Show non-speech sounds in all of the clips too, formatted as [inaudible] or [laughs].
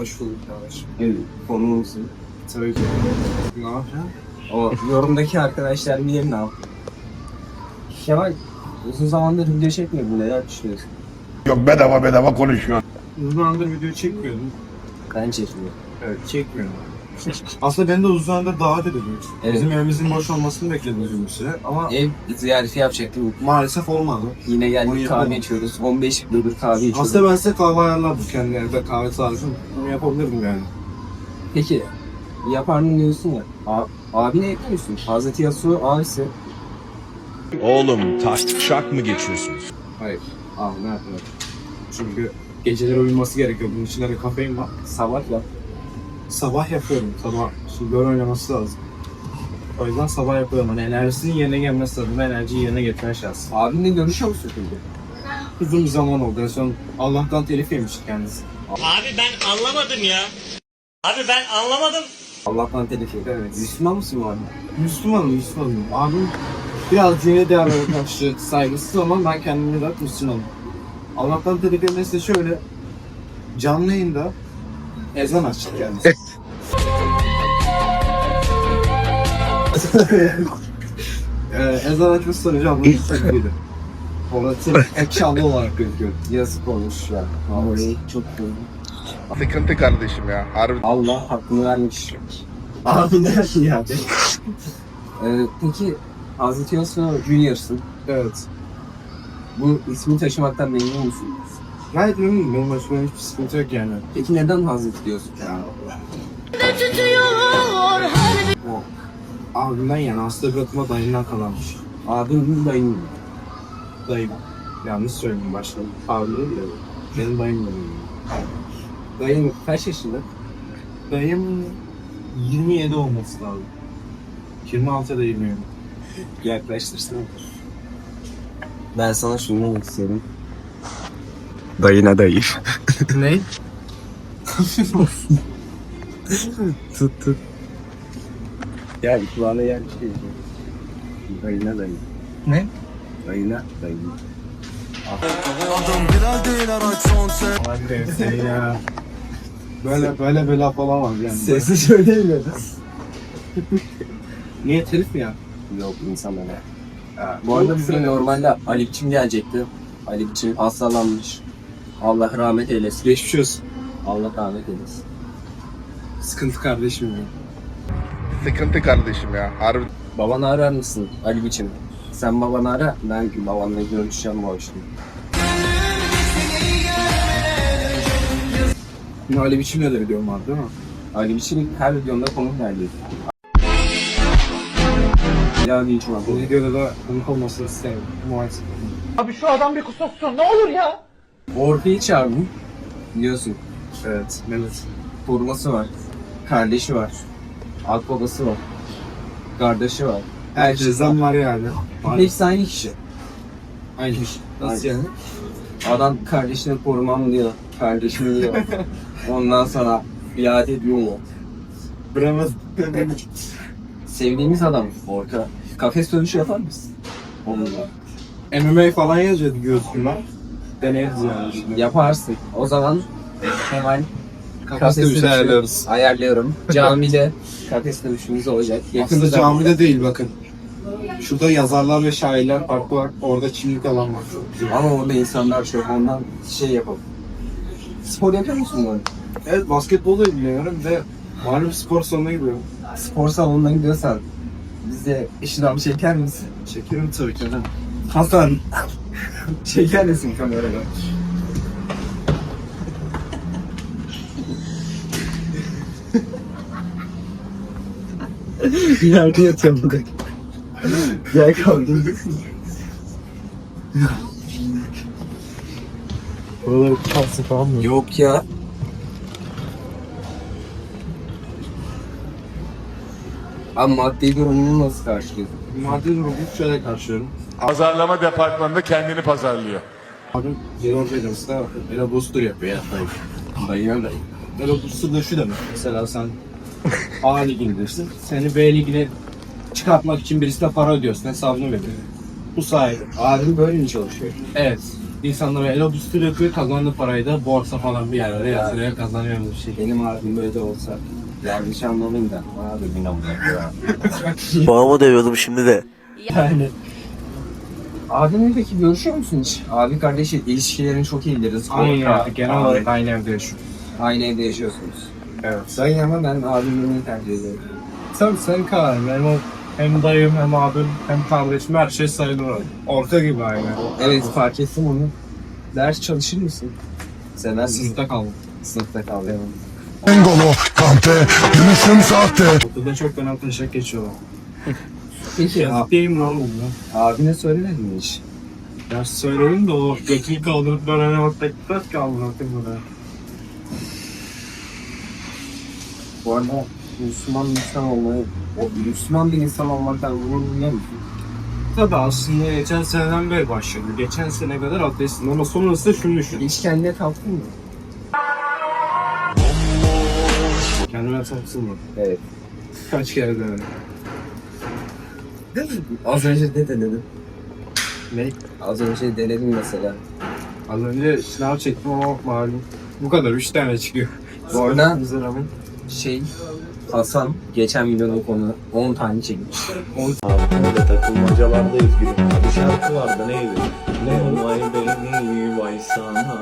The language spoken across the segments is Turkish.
Hoş bulduk kardeşim. Evet, konuğumuzun. Tabii ki. Ne yapacaksın? O yorumdaki arkadaşlar bilir ne yapıyor. Kemal uzun zamandır video çekmiyordun. Neler düşünüyorsun? Yok bedava bedava konuşuyor. Uzun zamandır video çekmiyordum. Ben çekmiyorum. Evet çekmiyorum. Aslında beni de uzun zamandır davet edildi. Evet. Bizim evimizin boş olmasını bekledim uzun bir süre ama Ev ziyareti yapacaktım. maalesef olmadı. Yine geldik kahve yapalım. içiyoruz. 15 yıldır kahve içiyoruz. Aslında ben size kahve ayarladım kendi evde kahve tarzım. Bunu yapabilirdim yani. Peki yapar mı diyorsun ya. A- abine ekliyorsun. Hazreti Yasuo abisi. Oğlum taşak mı geçiyorsunuz? Hayır. Abi ne yapıyorum? Çünkü geceleri uyuması gerekiyor. Bunun için hani kafein var. Sabah yap. Sabah yapıyorum. Sabah. Şimdi böyle oynaması lazım. O yüzden sabah yapıyorum. Hani enerjisinin yerine gelmesi lazım. Enerjiyi yerine getirmeye şahsı. Abinle görüşüyor musun peki? Uzun bir zaman oldu. En son Allah'tan telif yemiştik kendisi. Abi ben anlamadım ya. Abi ben anlamadım. Allah'tan telif yok. Evet. Müslüman mısın bu arada? Müslümanım, Müslümanım. Abim biraz dine değerlere karşı saygısız ama ben kendimi de Müslümanım. Allah'tan telif yemesi de şöyle. Canlı yayında ezan açtık kendisi. [laughs] ee, ezan açması sonucu ablamın saklıydı. Orası ekşanlı olarak gözüküyor. Yazık olmuş ya. Vallahi çok kötü. Sıkıntı kardeşim ya. Harbi. Allah hakkını vermiş. Abi ne şey ya? Ee, peki Hazreti Yasuo Junior'sın. Evet. Bu ismi taşımaktan memnun musun? Gayet memnunum. Benim başıma hiçbir sıkıntı yok yani. Peki neden Hazreti diyorsun? Ya. O abimden yani hasta bırakma dayımdan kalanmış. Abim mi dayın mı? Dayım. Yanlış söyledim başta. Abim değil de benim dayım benim. Dayın kaç yaşında? Dayım 27 olması lazım. 26 ya da 27. Yaklaştırsana. Ben sana şunu demek istiyorum. Dayına dayı. ne? tut tut. Gel kulağına yer bir şey. Dayına dayı. Ne? Dayına dayı. Hadi seni ya. Böyle böyle bir laf olamaz yani. Sesli söyleyemiyordu. Niye telif mi ya? Yok insanlara. Bu arada bize normalde Ali Biçim gelecekti. Ali Biçim hastalanmış. Allah rahmet eylesin. Geçmiş olsun. Allah rahmet eylesin. Sıkıntı kardeşim ya. Sıkıntı kardeşim ya. Harbi. Babanı arar mısın Ali Biçim? Sen babanı ara, ben babanla görüşeceğim bu akşam. Yine öyle biçimle de videom var değil mi? Ali Biçim her videomda konuk geldi. Ya Biçim Bu abi. videoda da konuk olmasını istemiyorum. Maalesef. Orfe'yi çağırdım. Biliyorsun. Evet, Mehmet. Koruması var. Kardeşi var. Akbabası var. Kardeşi var. Herkesten var yani. Hepsi aynı kişi. Aynı iş. Nasıl yani? Adam kardeşini korumam diyor. Kardeşimi diyor. [laughs] Ondan sonra biat ediyor mu? Bilemez. Sevdiğimiz adam orta. Kafes dövüşü yapar mısın? Onunla. MMA falan yazıyordu gözüküme. Deneriz yani şimdi. Yaparsın. O zaman hemen Kafes dövüşü ayarlıyoruz. Ayarlıyorum. [laughs] Camide kafes dövüşümüz olacak. Aslında zamanda- camide değil bakın. Şurada yazarlar ve şairler parkı var. Orada çimlik alan var. Ama orada insanlar çok ondan şey yapalım. Spor yapıyor musun böyle? Evet basketbolla ilgileniyorum ve malum spor salonuna gidiyorum. Spor salonuna gidiyorsan bize iştahımı çeker misin? Çekerim tabii ki. Hasan. Çeker misin kamerada? Yerde yatıyorum burada. Gel kaldım. Buraları kalsın falan mı? Yok ya. Abi maddi durumunu nasıl karşılıyorsun? Maddi durumu şöyle karşılıyorum. Pazarlama departmanında kendini pazarlıyor. Abim Ajans'ta Ela Booster yapıyor ya dayı. Ela Booster da şu demek. Mesela sen A ligindesin. Seni B ligine çıkartmak için birisine para ödüyorsun. Hesabını veriyor. Bu sayede. Abim böyle mi çalışıyor? Evet. İnsanlara el otüstü döküyor, kazandığı parayı da borsa falan bir yerlere yatırıyor, kazanıyor bir şey. Benim abim böyle olsa yanlış anlamayın da abi bir namına Babamı dövüyordum şimdi de. Yani. Abimle peki görüşüyor musun hiç? Abi kardeş ilişkilerin çok iyidir. Aynı ya, genel olarak aynı evde yaşıyor. Aynı evde yaşıyorsunuz. Evet. Sen ama ben abimle tercih ederim. Tabii senin kararın. Benim o hem dayım hem abim hem kardeşim her şey sayılır. Orta gibi aynı. Evet fark ettim onu. Ders çalışır mısın? Seversin. Sınıfta kaldım. Sınıfta kaldım. Engolo, kahpe, gülüşüm sahte. Okulda çok önemli taşak geçiyorlar. [laughs] Peki a- Deyim lan bunu. abine söylemedin mi hiç? Ders söyledim de o götünü kaldırıp ben öyle vakit ders kaldırdım burada. Bu arada Müslüman bir insan olmayı, o Müslüman bir insan olmaktan gurur duyuyor musun? Tabii aslında geçen seneden beri başladı. Geçen sene kadar ateistim ama sonrasında şunu düşündüm. Hiç kendine kalktın mı? Kendime tanıtsın mı? Evet. Kaç kere denedim. Az önce de denedim. Ne? Az önce denedim mesela. Az önce sınav çektim ama malum. Bu kadar 3 tane çıkıyor. Bu arada Bize rağmen şey Hasan geçen videonun konu 10 tane çekmiş. Öyle takılmacalardayız gülüm. Bir şarkı vardı neydi? Ne vay beni vay sana.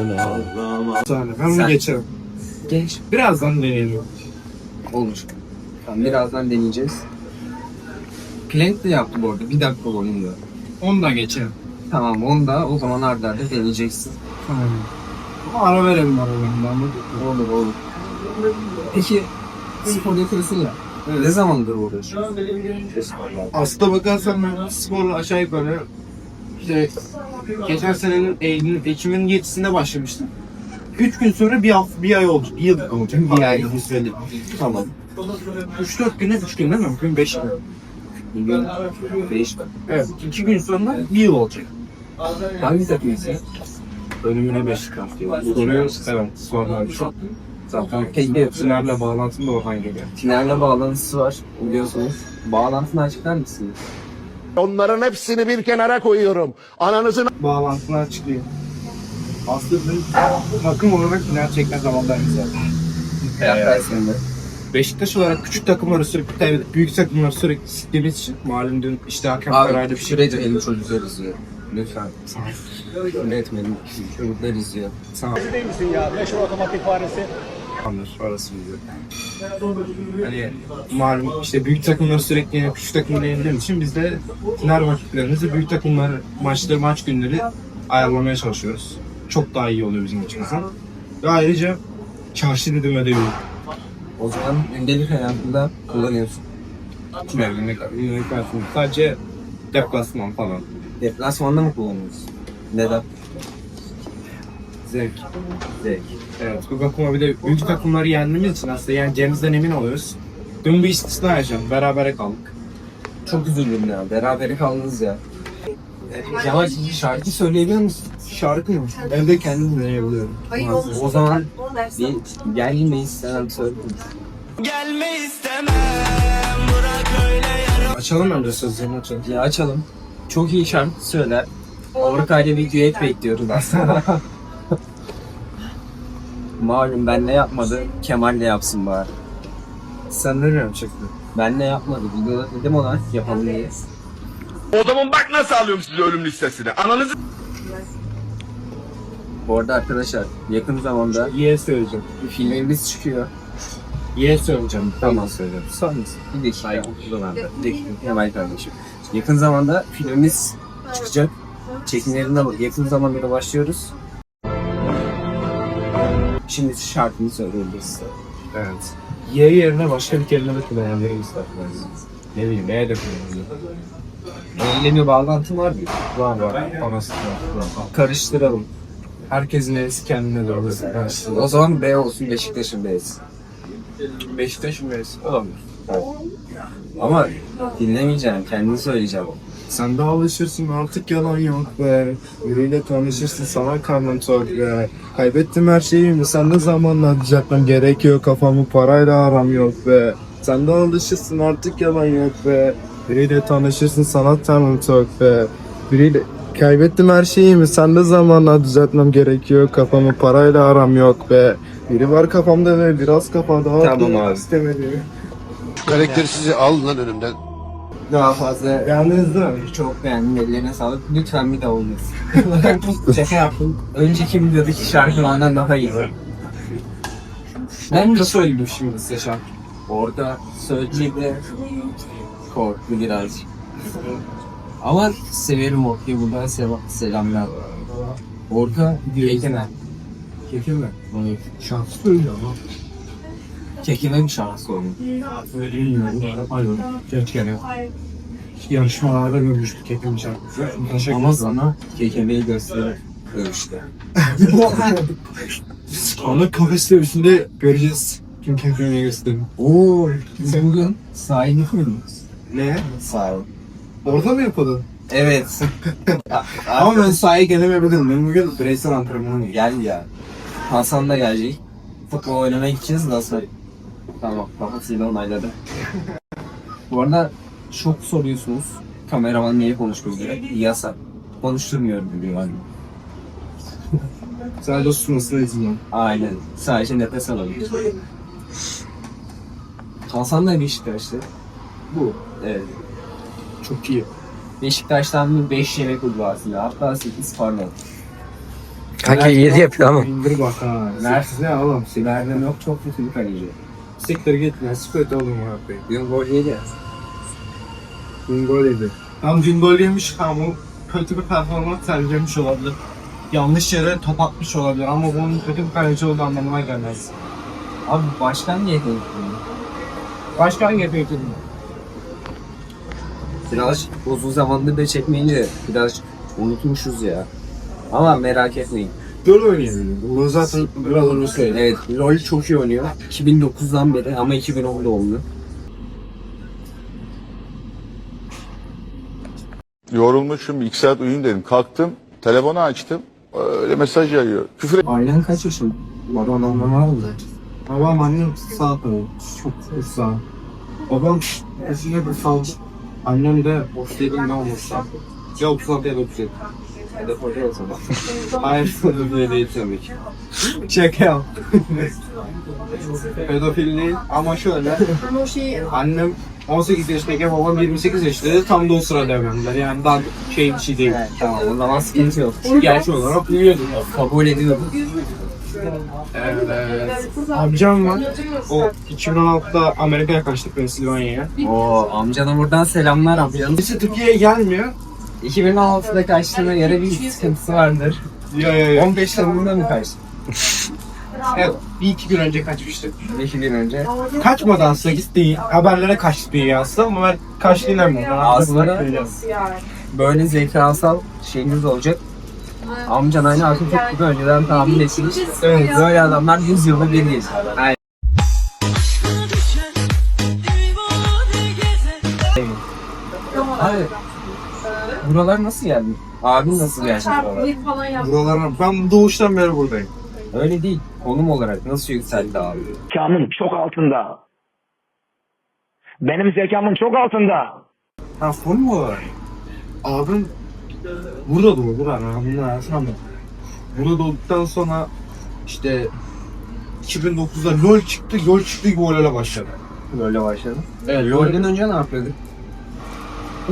O ne Allah'ım. tane. Ben bunu Sen- geçerim. Genç Birazdan deneyelim. olur. Tamam, birazdan deneyeceğiz. Plank de yaptı bu arada. Bir dakika boyunca. Onu da geçerim. Tamam onu da o zaman arda arda deneyeceksin. Tamam. Ama ara verelim aralarından. Olur olur. Peki spor yapıyorsun ya. Ne zamandır uğraşıyorsun? Aslına bakarsan ben sporla aşağı yukarı işte geçen senenin Eylül, Ekim'in 7'sinde başlamıştım. 3 gün sonra bir hafta, bir ay oldu. Bir yıl olacak. Bir ay. Tamam. 3-4 güne 3 gün değil mi? Bugün 5 gün. Bugün 5 Evet. 2 gün sonra bir yıl olacak. Hangi takımsın? Bölümüne 5 çıkartıyor. Soruyoruz. Evet. Sonra çok. Zaten Peki Tünelle bağlantım da oradan geliyor. Tiner'le bağlantısı var biliyorsunuz. Bağlantını açıklar mısınız? Onların hepsini bir kenara koyuyorum. Ananızın Bağlantılar çıkıyor. Aslında takım olarak gerçekten zamanlarımız var. Yaparsın da. Beşiktaş olarak küçük takımları sürekli kaybedip büyük takımları sürekli siktiğimiz için malum dün işte hakem kararıyla bir şey şurada benim çocuklar izliyor. Lütfen. Üretmedim. Çocuklar izliyor. Anlar arası biliyor. Hani malum işte büyük takımları sürekli yenip küçük takımları yenildiğimiz için biz de final vakitlerimizi büyük takımlar maçları maç günleri ayarlamaya çalışıyoruz. Çok daha iyi oluyor bizim açımızdan. Ve ayrıca çarşı dedim ödevi. O zaman gündelik hayatında kullanıyorsun. Tünelini karşısında sadece deplasman falan. Deplasmanda mı kullanıyorsun? Neden? Zevk. Zevk. Evet, bu bakıma bir de büyük takımları yendiğimiz için aslında yeneceğimizden emin oluyoruz. Dün bir istisna yaşadım, berabere kaldık. Çok üzüldüm ya. Berabere kaldınız ya. Ya şarkı söyleyebiliyor musun? Şarkı mı? Evde kendim dinleyebiliyorum. O zaman bir gelmeyiz sen söyle. Açalım önce sözlerini açalım. Ya açalım. Çok iyi şarkı söyler. Avrupa ile bir düet bekliyoruz aslında. [laughs] Malum ben ne yapmadı, Kemal ne yapsın bari. Sen ne yapacaktın? Ben ne yapmadı, dedim ona yapalım diye. O zaman bak nasıl alıyorum sizi ölüm listesine. Ananızı Bu arada arkadaşlar yakın zamanda Ye söyleyeceğim. bir filmimiz çıkıyor. Ye söyleyeceğim. Tamam. söyleyeceğim. Son bir dakika. Bir dakika Kemal kardeşim. Yakın zamanda filmimiz çıkacak. Çekimlerine yakın zamanda da başlıyoruz. Şimdi şarkını söyleyeceğiz. Evet. Ye yerine başka bir kelime de kullanabiliriz. Ne bileyim, neye de kullanabiliriz. Öyle bir bağlantı var mı? Var var. Anası var. Karıştıralım. Herkesin neresi kendine de orası. O zaman B olsun Beşiktaş'ın B'si. Beşiktaş'ın neresi? Olabilir. Ama dinlemeyeceğim, kendini söyleyeceğim. Sen de alışırsın artık yalan yok be. Biriyle tanışırsın sana karnın tok be. Kaybettim her şeyimi sen de zamanla atacaklan gerekiyor kafamı parayla aram yok be. Sen de alışırsın artık yalan yok be. Biriyle tanışırsın sana karnın tok be. Biriyle Kaybettim her şeyimi sen de zamanla düzeltmem gerekiyor Kafamı parayla aram yok be Biri var kafamda ve biraz kafada Tamam abi. istemedi Karaktersizi al lan önümden. Daha fazla Beğendiniz değil mi? çok beğendim. Ellerine sağlık. Lütfen bir daha olmasın. [laughs] Şaka yaptım. Önceki videodaki şarkılardan daha iyi. Ben de söyledim şimdi size şarkı. Orada söylediğimde korktu birazcık. Ama severim Orka'yı buradan selam, selamlar. Orka Kekeme. Kekeme? Şarkı söylüyor ama. Kekeme bir şarkı söylüyor. Bilmiyorum. Hayır. Kekeme. Yarışmalarda görmüştük hepim şarkısı Ama sana kekemeyi gösterir. Dövüşte. [laughs] Onu kafeste üstünde göreceğiz Kim kefirmeyi gösterim Oo, biz bugün sahilde koyduk. Ne? Sahil. Orada mı yapalım? Evet. [laughs] Ama ben sahaya gelemeyebilirim. Ben bugün bireysel antrenmanım. Gel ya. Hasan da gelecek. Futbol oynamaya gideceğiz nasıl? Tamam, kafasıyla onayladı. Bu arada çok soruyorsunuz. Kameraman niye konuşmuyor diye. Yasak. Konuşturmuyorum diyor hani. [laughs] Sadece sunmasına izin var. Aynen. Sadece nefes alalım. Hasan da Beşiktaş'tı. Bu. Evet. Çok iyi. Beşiktaş'tan 5 yemek aslında. Hatta 8 pardon. Kanka 7 yapıyor ama. İndir bak ha. Mert. Siz ne oğlum? Siz Erdem yok çok kötü bir kaleci. siktir git. Ne sıkıntı oğlum ya. Dün gol yedi. Dün gol yedi. Tam dün gol yemiş ama kötü bir performans sergilemiş olabilir. Yanlış yere top atmış olabilir ama bunun kötü bir kaleci olduğu anlamına gelmez. Abi başkan niye konuşuyor? Başkan yapıyor dedim. Biraz uzun zamandır da çekmeyince biraz unutmuşuz ya. Ama merak etmeyin. Böyle oynayabiliyor. Bunu zaten biraz onu söyle. Evet, LoL çok iyi oynuyor. 2009'dan beri ama 2010'da olmuyor. Yorulmuşum, iki saat uyuyayım dedim. Kalktım, telefonu açtım. Öyle mesaj yağıyor. Küfür Ailen kaç yaşında? Baba anlamam oldu. Babam annem sağ. Çok sağ. Babam eşine bir sağ. Annem de boş dediğinde olmuşsa. Ya 36 ya da 37. Hedef orada o zaman. Hayır. [laughs] Öyle değil tabii ki. Şaka [laughs] yap. Pedofil değil ama şöyle. Annem 18 yaşındayken babam 28 yaşındaydı. Tam da o sırada evlendiler. Yani daha şey bir şey değil. Evet, tamam o zaman sıkıntı yok. Gerçi olarak büyüyordu. Kabul ediyorum. Evet. Amcam var. O 2016'da Amerika'ya kaçtık Pensilvanya'ya. Oo amcana buradan selamlar amcanın. Kimse Türkiye'ye gelmiyor. 2016'da kaçtığına göre bir sıkıntısı vardır. Ya ya ya. 15 Temmuz'da mı kaçtı? Evet, bir iki gün önce kaçmıştık. 5 gün önce. Kaçmadı aslında gitti. Haberlere kaçtı diye aslında ama ben kaçtığını inanmıyorum. Ağızlara böyle zekasal şeyiniz olacak. Amcan aynı Atatürk gibi önceden tahmin etmiş. Evet. Böyle adamlar 100 yılda bir. Aynen. Abi, buralar nasıl geldi? Abin nasıl geldi buralara? Buralara ben doğuştan beri buradayım. Öyle değil. Konum olarak nasıl yükseldi abi? zekamın çok altında. Benim zekamın çok altında. Ha mu olarak? Abim burada doğdu. Burada. Abimle hayatım Burada doğduktan sonra işte 2009'da LoL çıktı. LoL çıktı gibi LoL'e başladı. Böyle başladı. Evet, LoL'den önce ne yapıyorduk?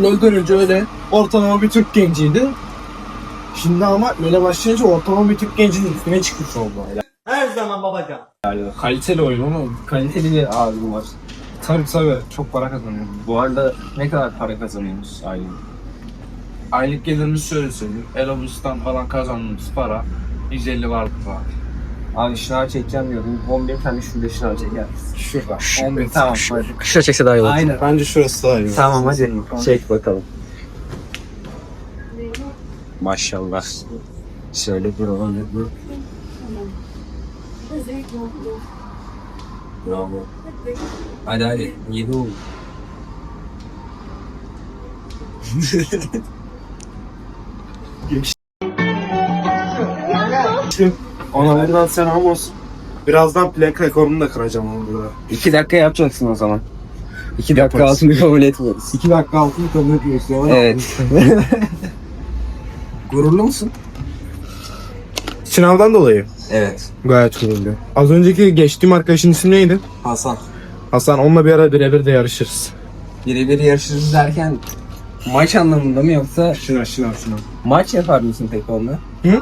LoL'den önce öyle ortalama bir Türk genciydi. Şimdi ama LoL'e başlayınca ortalama bir Türk gencinin üstüne çıkmış oldu. Kaliteli oyun ama kaliteli bir abim var. Tabii tabii çok para kazanıyorum. Bu arada ne kadar para kazanıyorsunuz aylık? Aylık gelirimiz şöyle söyleyeyim. Elobus'tan falan kazandığımız para 150 vardı falan. Abi şınav çekeceğim diyordum. 11 tane şurada şınav çeker. Şurada. 11 tamam hadi. Kışla çekse daha iyi olur. Aynen. Bence şurası daha iyi. Tamam hadi. Çek bakalım. Maşallah. Şöyle bir olan bu. Bravo. Hadi hadi. 7 oldu. [laughs] Ona buradan selam olsun. Birazdan plak rekorunu da kıracağım onu burada. 2 dakika yapacaksın o zaman. 2 dakika Yaparız. altını kabul etmiyoruz. 2 dakika altını kabul etmiyorsun. Evet. Gururlu musun? Sınavdan dolayı. Evet. Gayet gururlu. Az önceki geçtiğim arkadaşın ismi neydi? Hasan. Hasan onunla bir ara birebir de yarışırız. Birebir yarışırız derken maç anlamında mı yoksa Şuna şuna şuna. maç yapar mısın peki onunla? Hı?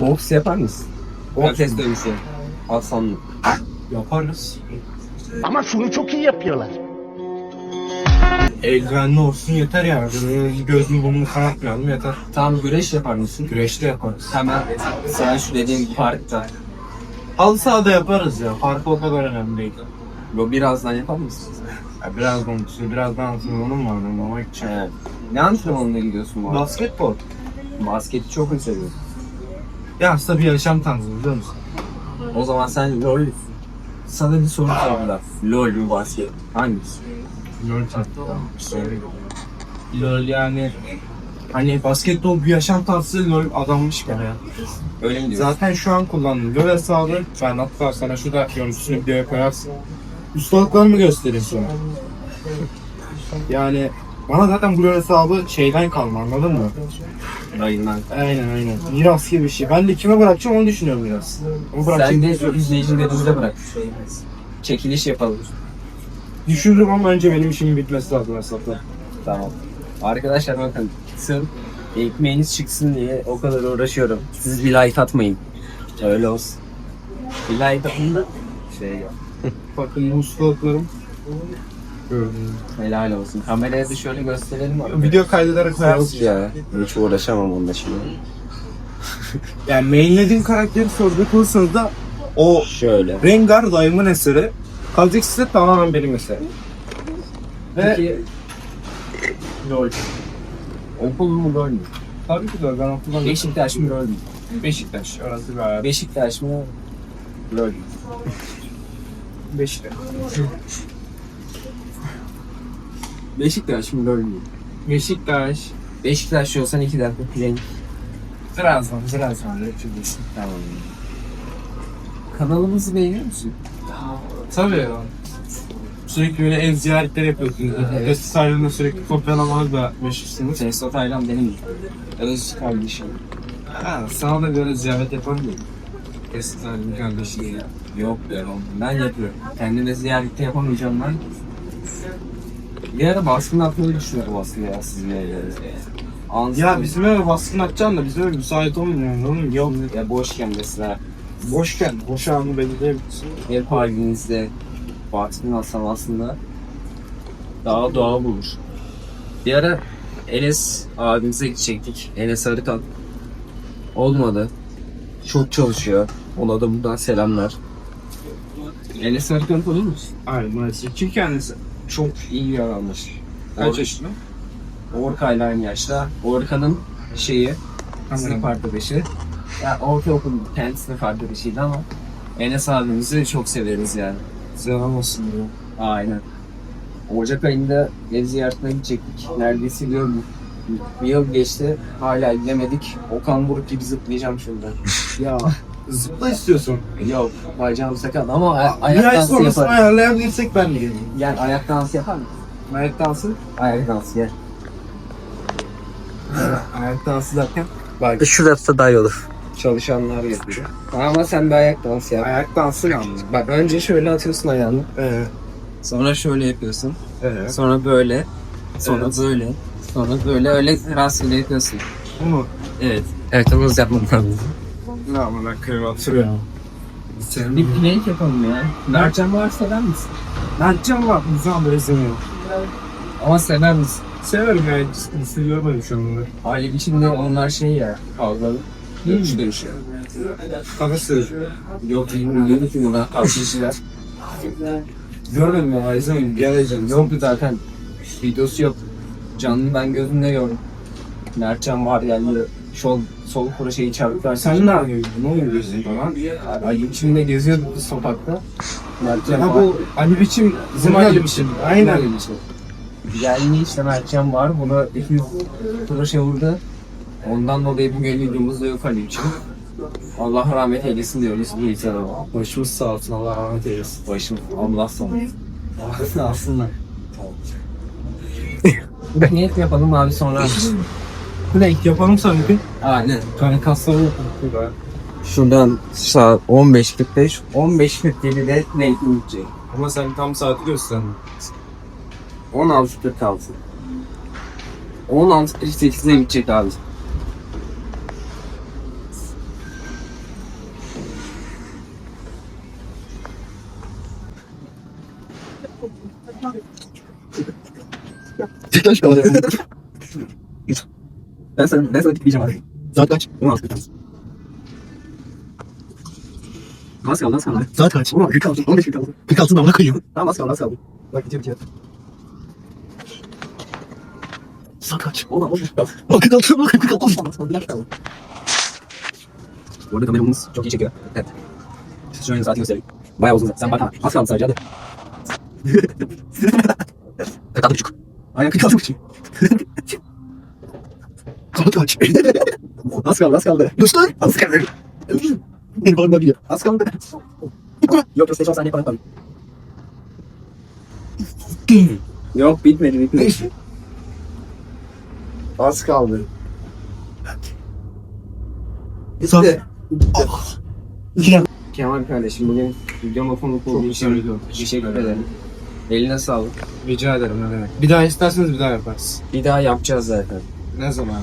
Boks yapar mısın? Boks dövüşü. Hasan'la. Yaparız. Ama şunu çok iyi yapıyorlar. Eldivenli olsun yeter ya. Gözünü burnunu kanatmayalım yeter. Tam güreş yapar mısın? Güreşte yaparız. Hemen sen şu dediğin parkta. Halı sahada yaparız ya. Fark o kadar önemli değil. Bu birazdan yapar mısın? Ya biraz konuşuyor, biraz daha antrenmanım var anlamak için. Evet. Ne antrenmanına gidiyorsun bu arada? Basketbol. Basketi çok mu seviyorsun? Ya aslında bir yaşam tarzı biliyor musun? O zaman sen LoL sana bir soru sordular. LoL mu basket? Hangisi? LOL tarzı. LOL yani hani basketbol bir yaşam tarzı LOL adanmış bana ya. Öyle mi diyorsun? Zaten şu an kullandım. LOL hesabı ben hatta sana şu da görüntüsünü videoya koyarsın. Ustalıklarımı göstereyim sana. [laughs] Yani bana zaten bu LOL hesabı şeyden kalma anladın mı? Dayından. Aynen aynen. Miras gibi bir şey. Ben de kime bırakacağım onu düşünüyorum biraz. Bırakacak. Sen de izleyicinin bizde bırak. Çekiliş yapalım. Düşünürüm ama önce benim işimin bitmesi lazım hesapta. Tamam. Arkadaşlar bakın sırf ekmeğiniz çıksın diye o kadar uğraşıyorum. Siz bir like atmayın. Öyle olsun. Bir like atın da şey yap. Bakın bu ustalıklarım. Helal olsun. Kameraya da şöyle gösterelim abi. Video kaydederek koyarız. ya. Hiç uğraşamam onunla şimdi. [laughs] Yani mainlediğim karakteri soracak olursanız da o Şöyle. Rengar dayımın eseri. Kha'Zix ise tamamen benim eserim. Ve Peki LoL. Okul mu LoL mü? tabii ki de ben okuldan Beşiktaş mı LoL mü? Beşiktaş. Orası bir hayat. Beşiktaş mı LoL? Beşiktaş. [laughs] Beşiktaş mı LoL mü? Beşiktaş. Beşiktaş olsan iki dakika plank. Birazdan, birazdan. Rekçilisin. Tamam. Kanalımızı beğeniyor musun? Tabii ya. Sürekli böyle ev ziyaretleri yapıyorsunuz. Evet. Eski sahilinde sürekli kopyalamanız da meşhursunuz. Testo Taylan benim öz kardeşim. Ha, sana da böyle ziyaret yapan mı? Eski sahilin kardeşi. Yok diyorum. Ben yapıyorum. Kendime ziyarette yapamayacağım ben. Bir ara baskın atmayı düşünüyorum aslında ya sizin evlere. Ansız Ya bizim eve baskın atacaksın da biz öyle müsait olmuyor. Oğlum yok. ya boşken mesela Boşken, boş anı belirleyebilirsin. ev halinizde baskın atsam aslında daha doğal bulur. Bir ara Enes abimize gidecektik. Enes Arıkan. Olmadı. Çok çalışıyor. Ona da buradan selamlar. Enes Arıkan'ı tanıyor musun? Hayır maalesef. Kim kendisi? Çok iyi bir adammış. Kaç yaşında? Orka ile aynı yaşta. Orka'nın şeyi, sınıf arkadaşı. Ya ortaokul kendi sınıf arkadaşıydı ama Enes abimizi çok severiz yani. Selam olsun diyor. Aynen. Ocak ayında ev ziyaretine gidecektik. Neredeyse diyorum bir yıl geçti. Hala gidemedik. Okan Buruk gibi zıplayacağım şurada. [laughs] Ya zıpla istiyorsun. Yok bacağım sakat ama ay- Bir ayak ay dansı sonrasını yapar. ayarlayabilirsek ben de geleyim. Gel ayak dansı yapar mısın? Ayak dansı? Ayak dansı gel. [laughs] Ayak dansı derken? Şurası daha iyi olur. Çalışanlar yapıyor. Ama sen bir ayak dansı yap. Ayak dansı anlıyor? Bak önce şöyle atıyorsun ayağını. Ee, Sonra şöyle yapıyorsun. ee. Sonra böyle. Sonra Evet. böyle. Sonra böyle öyle rastgele yapıyorsun. Bu mu? Evet. Evet onu hızlı yapmam lazım. Ne ben kıyım hatırlıyorum. Senin Bir plank yapalım ya. Mertcan var sever misin? Mertcan var. Bu zaman böyle seviyorum. Ama sever misin? Severim yani. Lise görmedim şu an onları. Aile biçimde onlar şey ya. Kavgalı. Dövüş dövüşü. Kafası. Yok bilmiyorum ki buna kavgacılar. Görmedim ya izlemedim. Geleceğim. Yoktu zaten. Videosu yok. Canlı ben gözümle gördüm. Mertcan var geldi. Sol, sol kroşeyi çarptılar. Sen ne yapıyorsun? Ne oluyorsun falan? Ay içimde geziyordu sokakta. Mertcan Ha bu Ali biçim. Ali biçim. Aynen. Şey. Geldi işte Mertcan var. Buna 200 kroşe vurdu. Ondan dolayı bugün videomuzda yok Ali için. Allah rahmet eylesin diyoruz bu insana. Başımız sağ olsun. Allah rahmet eylesin. Başım Allah sana. Aslında. [laughs] Niyet yapalım abi sonra. [laughs] Renk yapalım sanki. Aynen. Kan kasları yapalım. Şuradan saat 15.45, 15.47'de renkli bitecek. Ama sen tam saati gösterdin. 16.46. 16.48'de bitecek abi. Ben sana, ben sana tipleyeceğim abi. Saat kaç? 16 Az kaldı, az kaldı. Saat kaç? 16 kaldı, 15 kaldı. 46'ın amına koyayım. Tamam az kaldı, az kaldı. Bak bitiyor, bitiyor. Saat kaç? Oğlum, oğlum. Bak 46 bak 46. Az kaldı, biraz kaldı. Bu arada kameramız çok iyi çekiyor. Evet. Siz şöyle saati göstereyim. Bayağı uzun. Sen bak ha. Az kaldı sadece hadi. [laughs] 46 buçuk. Aynen 46 buçuk. Saat [laughs] kaç? Az kaldı, az kaldı. Göster. Az kaldı. Benim parmağım gidiyor. Az kaldı. Yok yok 8 saniye falan kaldı. Yok bitmedi bitmedi. Az kaldı. Bitti. Ah. İki. Kemal kardeşim bugün videoma konuk olduğun için teşekkür ederim. Eline sağlık. Rica ederim ne demek. Bir daha isterseniz bir daha yaparız. Bir daha yapacağız zaten. Ne zaman?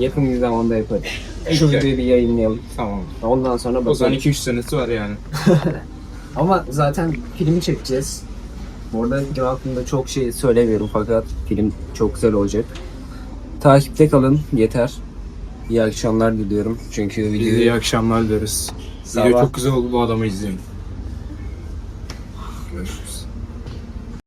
Yakın bir zamanda yaparız. Şu videoyu bir yayınlayalım. Tamam. Ondan sonra O zaman bakalım. 2-3 senesi var yani. [laughs] Ama zaten filmi çekeceğiz. Bu arada video hakkında çok şey söylemiyorum fakat film çok güzel olacak. Takipte kalın yeter. İyi akşamlar diliyorum. Çünkü Biz de videoyu iyi akşamlar dileriz. Video Sabah- çok güzel oldu bu adamı izleyin. Görüşürüz.